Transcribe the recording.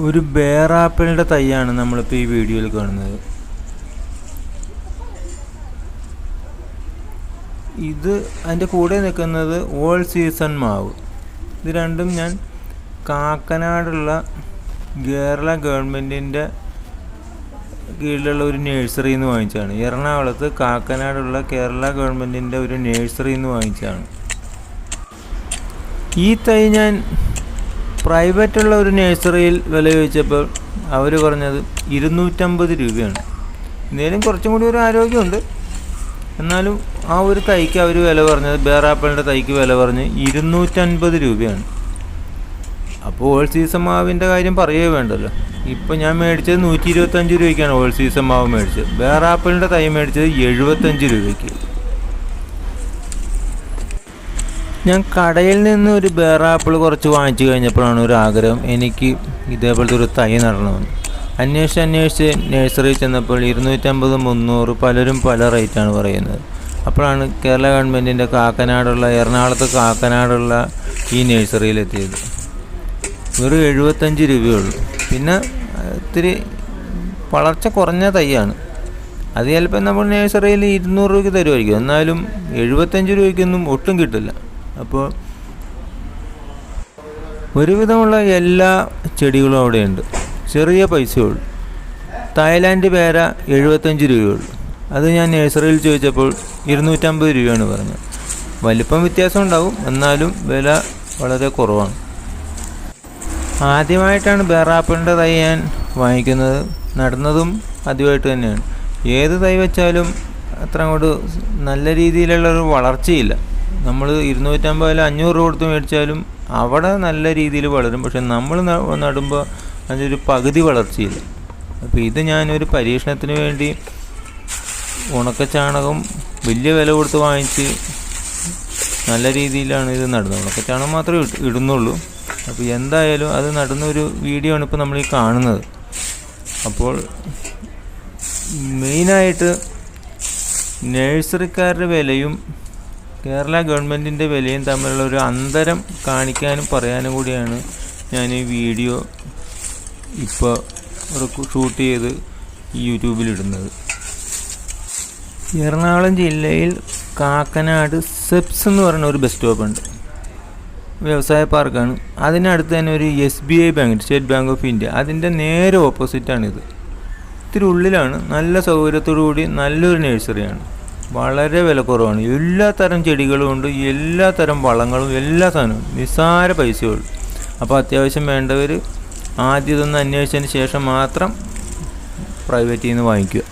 ഒരു ബേറാപ്പിളിന്റെ തൈയാണ് നമ്മളിപ്പോൾ ഈ വീഡിയോയിൽ കാണുന്നത്. ഇത് അതിന്റെ കൂടെ നിൽക്കുന്നത് ഓൾ സീസൺ മാവ്. ഇത് രണ്ടും ഞാൻ കാക്കനാടുള്ള കേരള ഗവൺമെന്റിന്റെ കീഴിലുള്ള ഒരു നേഴ്സറിയിൽ നിന്ന് വാങ്ങിച്ചതാണ്. എറണാകുളത്ത് കാക്കനാടുള്ള കേരള ഗവൺമെന്റിന്റെ ഒരു നേഴ്സറിയിൽ നിന്ന് വാങ്ങിച്ചതാണ്. ഈ തൈ ഞാൻ പ്രൈവറ്റുള്ള ഒരു നേഴ്സറിയിൽ വില ചോദിച്ചപ്പോൾ അവർ പറഞ്ഞത് ഇരുന്നൂറ്റമ്പത് രൂപയാണ്. എന്തേലും കുറച്ചും കൂടി ഒരു ആരോഗ്യമുണ്ട്. എന്നാലും ആ ഒരു തൈക്ക് അവർ വില പറഞ്ഞത് ബേറാപ്പിളിന്റെ തൈക്ക് വില പറഞ്ഞ് ഇരുന്നൂറ്റൻപത് രൂപയാണ്. അപ്പോൾ ഓൾ സീസൺ മാവിന്റെ കാര്യം പറയുകയേ വേണ്ടല്ലോ. ഇപ്പോൾ ഞാൻ മേടിച്ചത് നൂറ്റി ഇരുപത്തഞ്ച് രൂപയ്ക്കാണ് ഓൾ സീസൺ മാവ് മേടിച്ചത്. ബേറാപ്പിളിന്റെ തൈ മേടിച്ചത് എഴുപത്തഞ്ച് രൂപയ്ക്ക്. ഞാൻ കടയിൽ നിന്ന് ഒരു ബേറാപ്പിൾ കുറച്ച് വാങ്ങിച്ചു കഴിഞ്ഞപ്പോഴാണ് ഒരു ആഗ്രഹം. എനിക്ക് ഇതേപോലത്തെ ഒരു തൈ നടണമെന്ന് അന്വേഷിച്ച് അന്വേഷിച്ച് നഴ്സറിയിൽ ചെന്നപ്പോൾ ഇരുന്നൂറ്റമ്പത് മുന്നൂറ് പലരും പല റേറ്റാണ് പറയുന്നത്. അപ്പോഴാണ് കേരള ഗവൺമെന്റിന്റെ കാക്കനാടുള്ള എറണാകുളത്ത് കാക്കനാടുള്ള ഈ നഴ്സറിയിലെത്തിയത് വെറും എഴുപത്തഞ്ച് രൂപയുള്ളൂ. പിന്നെ ഇത്തിരി വളർച്ച കുറഞ്ഞ തൈയാണ്. അത് ചിലപ്പോൾ നമ്മൾ നഴ്സറിയിൽ ഇരുന്നൂറ് രൂപയ്ക്ക് തരുമായിരിക്കും. എന്നാലും എഴുപത്തഞ്ച് രൂപയ്ക്കൊന്നും ഒട്ടും കിട്ടില്ല. അപ്പോൾ ഒരുവിധമുള്ള എല്ലാ ചെടികളും അവിടെയുണ്ട്. ചെറിയ പൈസയുള്ളൂ തായ്ലാൻഡ് പേര എഴുപത്തഞ്ച് രൂപയുള്ളൂ. അത് ഞാൻ നഴ്സറിയിൽ ചോദിച്ചപ്പോൾ ഇരുന്നൂറ്റമ്പത് രൂപയാണ് പറഞ്ഞത്. വലിപ്പം വ്യത്യാസം ഉണ്ടാവും എന്നാലും വില വളരെ കുറവാണ്. ആദ്യമായിട്ടാണ് ബേറാപ്പിളിന്റെ തൈ ഞാൻ വാങ്ങിക്കുന്നത്. നടുന്നതും ആദ്യമായിട്ട് തന്നെയാണ്. ഏത് തൈ വെച്ചാലും അത്ര അങ്ങോട്ട് നല്ല രീതിയിലുള്ളൊരു വളർച്ചയില്ല. നമ്മൾ ഇരുന്നൂറ്റമ്പതിൽ അഞ്ഞൂറ് രൂപ കൊടുത്ത് മേടിച്ചാലും അവിടെ നല്ല രീതിയിൽ വളരും. പക്ഷെ നമ്മൾ നടുമ്പോൾ അതിന്റെ പകുതി വളർച്ചയില്ല. അപ്പോൾ ഇത് ഞാനൊരു പരീക്ഷണത്തിന് വേണ്ടി ഉണക്കച്ചാണകം വലിയ വില കൊടുത്ത് വാങ്ങിച്ച് നല്ല രീതിയിലാണ് ഇത് നടുന്നത്. ഉണക്കച്ചാണകം മാത്രമേ ഇടുന്നുള്ളൂ. അപ്പോൾ എന്തായാലും അത് നടുന്ന ഒരു വീഡിയോ ആണ് ഇപ്പോൾ നമ്മൾ ഈ കാണുന്നത്. അപ്പോൾ മെയിനായിട്ട് നഴ്സറിക്കാരുടെ വിലയും കേരള ഗവൺമെന്റിന്റെ വിലയും തമ്മിലുള്ള ഒരു അന്തരം കാണിക്കാനും പറയാനും കൂടിയാണ് ഞാൻ ഈ വീഡിയോ ഇപ്പോൾ ഷൂട്ട് ചെയ്ത് യൂട്യൂബിലിടുന്നത് എറണാകുളം ജില്ലയിൽ കാക്കനാട് സെപ്സ് എന്ന് പറയുന്ന ഒരു ബസ് സ്റ്റോപ്പ് ഉണ്ട്. വ്യവസായ പാർക്കാണ്. അതിനടുത്ത് തന്നെ ഒരു S B I bank state bank of India. അതിന്റെ നേരെ ഓപ്പോസിറ്റാണിത്. ഇത്തിരി ഉള്ളിലാണ്. നല്ല സൗകര്യത്തോടു കൂടി നല്ലൊരു നഴ്സറിയാണ്. വളരെ വിലക്കുറവാണ്. എല്ലാ തരം ചെടികളും ഉണ്ട് എല്ലാ തരം വളങ്ങളും എല്ലാ സാധനവും. നിസ്സാര പൈസയുള്ളൂ. അപ്പോൾ അത്യാവശ്യം വേണ്ടവർ ആദ്യം ഇതൊന്ന് അന്വേഷിച്ചതിന് ശേഷം മാത്രം പ്രൈവറ്റിൽ നിന്ന് വാങ്ങിക്കുക.